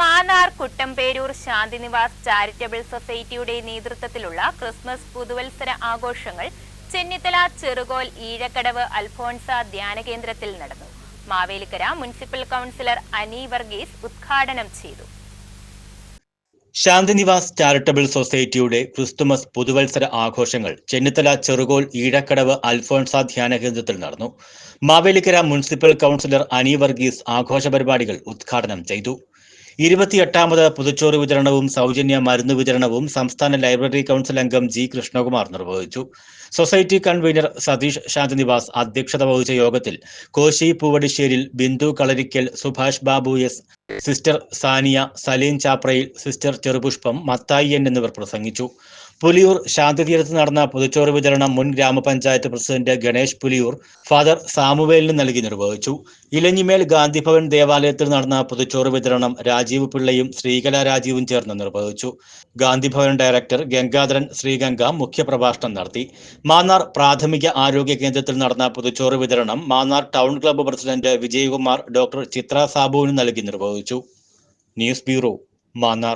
Mannar Kuttamperoor Shanthinivas charitable സൊസൈറ്റിയുടെ നേതൃത്വത്തിലുള്ള Christmas പുതുവത്സര ആഘോഷങ്ങൾ ചെന്നിത്തല ചെറുകോൽ ഈഴക്കടവ് അൽഫോൺസ ധ്യാന കേന്ദ്രത്തിൽ നടന്നു. മാവേലിക്കര മുനിസിപ്പൽ കൗൺസിലർ അനി വർഗീസ് ഉദ്ഘാടനം ചെയ്തു. ശാന്തിനിവാസ് ചാരിറ്റബിൾ സൊസൈറ്റിയുടെ ക്രിസ്തുമസ് പുതുവത്സര ആഘോഷങ്ങൾ ചെന്നിത്തല ചെറുകോൽ ഈഴക്കടവ് അൽഫോൺസ ധ്യാന കേന്ദ്രത്തിൽ നടന്നു. മാവേലിക്കര മുനിസിപ്പൽ കൗൺസിലർ അനി വർഗീസ് ആഘോഷ പരിപാടികൾ ഉദ്ഘാടനം ചെയ്തു. ഇരുപത്തിയെട്ടാമത് പുതുച്ചോറ് വിതരണവും സൗജന്യ മരുന്ന് വിതരണവും സംസ്ഥാന ലൈബ്രറി കൗൺസിൽ അംഗം ജി കൃഷ്ണകുമാർ നിർവഹിച്ചു. സൊസൈറ്റി കൺവീനർ സതീഷ് ശാന്തനിവാസ് അധ്യക്ഷത വഹിച്ച യോഗത്തിൽ Koshy Poovadisseril Bindu Kalarikkal Subhash Babu S sister Saniya Saleen Chaprayil sister Cherupushpam Mathai N എന്നിവർ പ്രസംഗിച്ചു. പുലിയൂർ ശാന്തിതീരത്ത് നടന്ന പൊതുച്ചോറ് വിതരണം മുൻ ഗ്രാമപഞ്ചായത്ത് പ്രസിഡന്റ് ഗണേഷ് പുലിയൂർ ഫാദർ സാമുവേലിന് നൽകി നിർവഹിച്ചു. ഇലഞ്ഞിമേൽ ഗാന്ധിഭവൻ ദേവാലയത്തിൽ നടന്ന പൊതുച്ചോറ് വിതരണം രാജീവ് പിള്ളയും ശ്രീകല രാജീവും ചേർന്ന് നിർവഹിച്ചു. ഗാന്ധിഭവൻ ഡയറക്ടർ ഗംഗാധരൻ ശ്രീഗംഗ മുഖ്യപ്രഭാഷണം നടത്തി. മാന്നാർ പ്രാഥമിക ആരോഗ്യ കേന്ദ്രത്തിൽ നടന്ന പൊതുച്ചോറ് വിതരണം Mannar town club president Vijayakumar doctor Chithra സാബുവിന് നൽകി നിർവഹിച്ചു. News bureau Mannar.